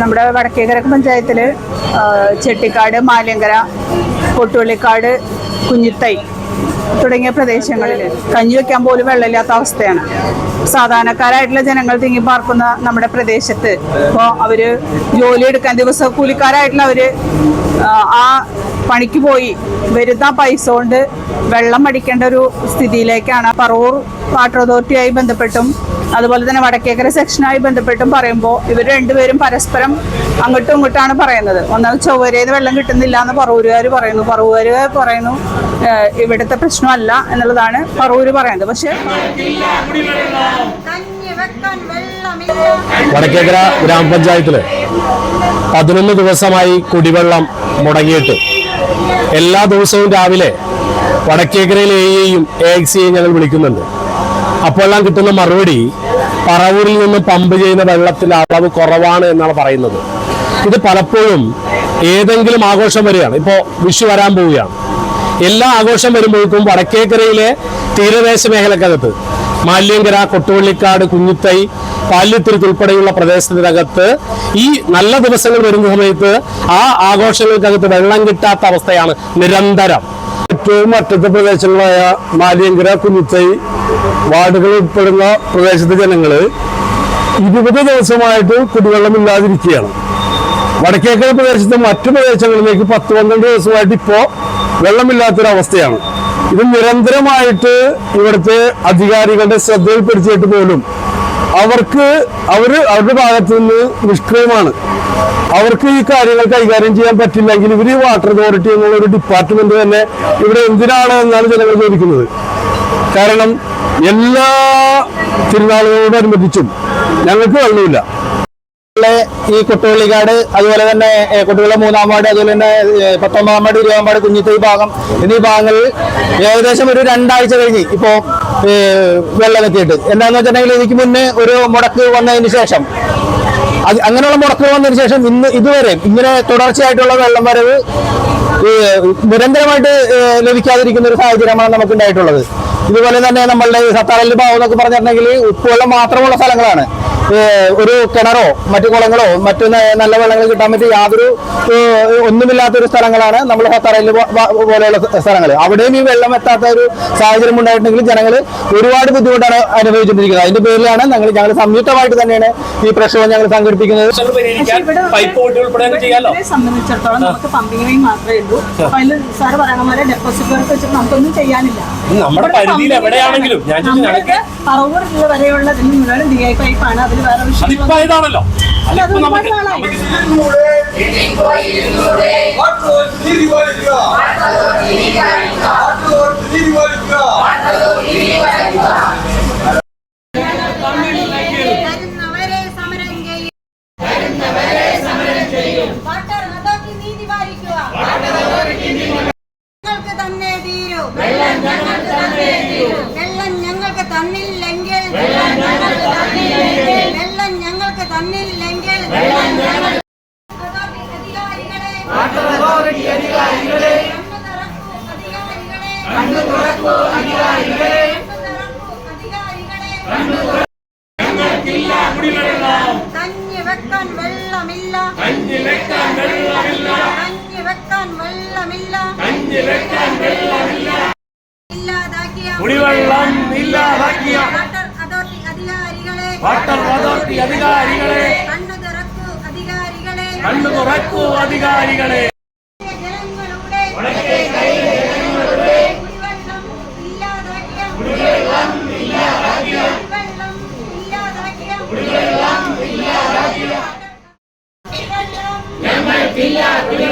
നമ്മുടെ വടക്കേക്കര പഞ്ചായത്തിൽ ചെട്ടിക്കാട് മാലിയങ്കര പൊട്ടുവള്ളിക്കാട് കുഞ്ഞിത്തൈ തുടങ്ങിയ പ്രദേശങ്ങളിൽ കഞ്ഞി വെക്കാൻ പോലും വെള്ളമില്ലാത്ത അവസ്ഥയാണ്. സാധാരണക്കാരായിട്ടുള്ള ജനങ്ങൾ തിങ്ങി പാർക്കുന്ന നമ്മുടെ പ്രദേശത്ത്. ഇപ്പോൾ അവർ ജോലിയെടുക്കാൻ എടുക്കാൻ ദിവസ കൂലിക്കാരായിട്ടുള്ള അവർ ആ പണിക്ക് പോയി. വരുന്ന പൈസ കൊണ്ട് വെള്ളം അടിക്കേണ്ട ഒരു സ്ഥിതിയിലേക്കാണ്. പറവൂർ വാട്ടർ അതോറിറ്റിയായി ബന്ധപ്പെട്ടും അതുപോലെ തന്നെ വടക്കേക്കര സെക്ഷനായി ബന്ധപ്പെട്ടും പറയുമ്പോൾ ഇവർ രണ്ടുപേരും പരസ്പരം അങ്ങോട്ടും ഇങ്ങോട്ടാണ് പറയുന്നത്. ഒന്നാമത് ചൊവ്വരേന്ന് വെള്ളം കിട്ടുന്നില്ല എന്ന് പറവൂരുകാർ പറയുന്നു. പറവൂരുകാർ പറയുന്നു ഇവിടുത്തെ പ്രശ്നമല്ല എന്നുള്ളതാണ് പറവൂർ പറയുന്നത്. പക്ഷേ വടക്കേക്കര ഗ്രാമപഞ്ചായത്തിൽ പതിനൊന്ന് ദിവസമായി കുടിവെള്ളം മുടങ്ങിയിട്ട് എല്ലാ ദിവസവും രാവിലെ വടക്കേക്കരയിലെ എയും എ എക്സിയെയും ഞങ്ങൾ വിളിക്കുന്നുണ്ട്. അപ്പോഴെല്ലാം കിട്ടുന്ന മറുപടി പറവൂരിൽ നിന്ന് പമ്പ് ചെയ്യുന്ന വെള്ളത്തിന്റെ അളവ് കുറവാണ് എന്നാണ് പറയുന്നത്. ഇത് പലപ്പോഴും ഏതെങ്കിലും ആഘോഷം വരികയാണ്. ഇപ്പോൾ വിഷു വരാൻ പോവുകയാണ്. എല്ലാ ആഘോഷം വരുമ്പോഴേക്കും വടക്കേക്കരയിലെ തീരദേശ മേഖലക്കകത്ത് മാലിയങ്കര കൊട്ടുവള്ളിക്കാട് കുഞ്ഞിത്തൈ പാല്യത്തിരുത്ത് ഉൾപ്പെടെയുള്ള പ്രദേശത്തിനകത്ത് ഈ നല്ല ദിവസങ്ങൾ വരുന്ന സമയത്ത് ആ ആഘോഷങ്ങൾക്കകത്ത് വെള്ളം കിട്ടാത്ത അവസ്ഥയാണ് നിരന്തരം. ഏറ്റവും അറ്റത്തെ പ്രദേശങ്ങളായ മാലിയങ്കര കുഞ്ഞിത്തൈ വാർഡുകൾ ഉൾപ്പെടുന്ന പ്രദേശത്തെ ജനങ്ങൾ ഇരുപത് ദിവസമായിട്ട് കുടിവെള്ളം ഇല്ലാതിരിക്കുകയാണ്. വടക്കേക്കര പ്രദേശത്തെ മറ്റു പ്രദേശങ്ങളിലേക്ക് പത്ത് പന്ത്രണ്ട് ദിവസമായിട്ട് ഇപ്പോൾ വെള്ളമില്ലാത്തൊരവസ്ഥയാണ്. ഇത് നിരന്തരമായിട്ട് ഇവിടുത്തെ അധികാരികളുടെ ശ്രദ്ധയിൽപ്പെടുത്തിയിട്ട് പോലും അവർക്ക് അവർ അവരുടെ ഭാഗത്ത് നിന്ന് നിഷ്ക്രിയമാണ്. അവർക്ക് ഈ കാര്യങ്ങൾ കൈകാര്യം ചെയ്യാൻ പറ്റില്ലെങ്കിൽ ഇവർ വാട്ടർ അതോറിറ്റി എന്നുള്ള ഒരു ഡിപ്പാർട്ട്മെന്റ് തന്നെ ഇവിടെ എന്തിനാണ് എന്നാണ് ജനങ്ങൾ ചോദിക്കുന്നത്. കാരണം എല്ലാ തിരുനാളുകളോടനുബന്ധിച്ചും ഞങ്ങൾക്ക് വെള്ളമില്ല. ഈ കൊട്ടുപള്ളിക്കാട് അതുപോലെ തന്നെ കുട്ടികളെ മൂന്നാം വാർഡ് അതുപോലെ തന്നെ പത്തൊമ്പതാം വാർഡ് ഇരുപതാം വാർഡ് കുഞ്ഞിത്തൈ ഭാഗം എന്നീ ഭാഗങ്ങളിൽ ഏകദേശം ഒരു രണ്ടാഴ്ച കഴിഞ്ഞ് ഇപ്പോ വെള്ളം എത്തിയിട്ട്. എന്താന്ന് വെച്ചിട്ടുണ്ടെങ്കിൽ എനിക്ക് മുന്നേ ഒരു മുടക്ക് വന്നതിന് ശേഷം അങ്ങനെയുള്ള മുടക്ക് വന്നതിന് ശേഷം ഇന്ന് ഇതുവരെ ഇങ്ങനെ തുടർച്ചയായിട്ടുള്ള വെള്ളം വരവ് നിരന്തരമായിട്ട് ലഭിക്കാതിരിക്കുന്ന ഒരു സാഹചര്യമാണ് നമുക്ക് ഉണ്ടായിട്ടുള്ളത് ഇതുപോലെ തന്നെ നമ്മളുടെ സത്താറല്ലി ഭാവം എന്നൊക്കെ പറഞ്ഞിട്ടുണ്ടെങ്കിൽ ഉപ്പുവെള്ളം മാത്രമുള്ള സ്ഥലങ്ങളാണ്. ഒരു കിണറോ മറ്റു കുളങ്ങളോ മറ്റു നല്ല വെള്ളങ്ങൾ കിട്ടാൻ പറ്റിയ യാതൊരു ഒന്നുമില്ലാത്തൊരു ഒന്നുമില്ലാത്ത ഒരു സ്ഥലങ്ങളാണ് നമ്മൾ ഹത്തറയിൽ പോലെയുള്ള സ്ഥലങ്ങൾ അവിടെയും ഈ വെള്ളം എത്താത്ത ഒരു സാഹചര്യം ഉണ്ടായിട്ടുണ്ടെങ്കിൽ ജനങ്ങൾ ഒരുപാട് ബുദ്ധിമുട്ടാണ് അനുഭവിച്ചുകൊണ്ടിരിക്കുന്നത്. അതിന്റെ പേരിലാണ് ഞങ്ങൾ ഞങ്ങൾ സംയുക്തമായിട്ട് തന്നെയാണ് ഈ പ്രശ്നം ഞങ്ങൾ സംഘടിപ്പിക്കുന്നത്. സംബന്ധിച്ചിടത്തോളം നമുക്ക് പമ്പിംഗ് മാത്രമേ ഉള്ളൂ. അപ്പൊ അതിൽ സാറ് പറയണ പോലെ ഡെപ്പോസിറ്റ് വർക്ക് വെച്ചിട്ട് നമുക്കൊന്നും ചെയ്യാനില്ല. നമ്മുടെ പരിധിയിൽ എവിടെയാണെങ്കിലും ഞാൻ ചോദിച്ചു നമ്മൾക്ക് പറവൂർ ജില്ല വരെയുള്ള ഇതിന് മുഴുവൻ ഡി ഐ പൈപ്പാണ് അതിൽ വേറെ വിഷയം അതിപ്പോ ഇതാണല്ലോ. അല്ല, അത് ഒരുപാട് നാളായി വരുന്നവരെ തന്നില്ലെങ്കിൽ വെള്ളം ഞങ്ങൾക്ക് തന്നില്ലെങ്കിൽ അതോറിറ്റി അധികാരികളെ. കണ്ണു തുറക്കൂ അധികാരികളെ. കണ്ണു തുറക്കൂ അധികാരികളെ കഞ്ഞി വെക്കാൻ വെള്ളമില്ല. കഞ്ഞി വെക്കാൻ വെള്ളമില്ല. കഞ്ഞി വെക്കാൻ വെള്ളമില്ല. കഞ്ഞി വെക്കാൻ വെള്ളമില്ല. ഇല്ലാതാക്കിയ കുടിവെള്ളം ವಾಟರ್ ಅಥಾರಿಟಿ ಅಧಿಕಾರಿಗಳೇ ಕಣ್ಣು ದೊರಕು ಅಧಿಕಾರಿಗಳೇ Yeah, yeah.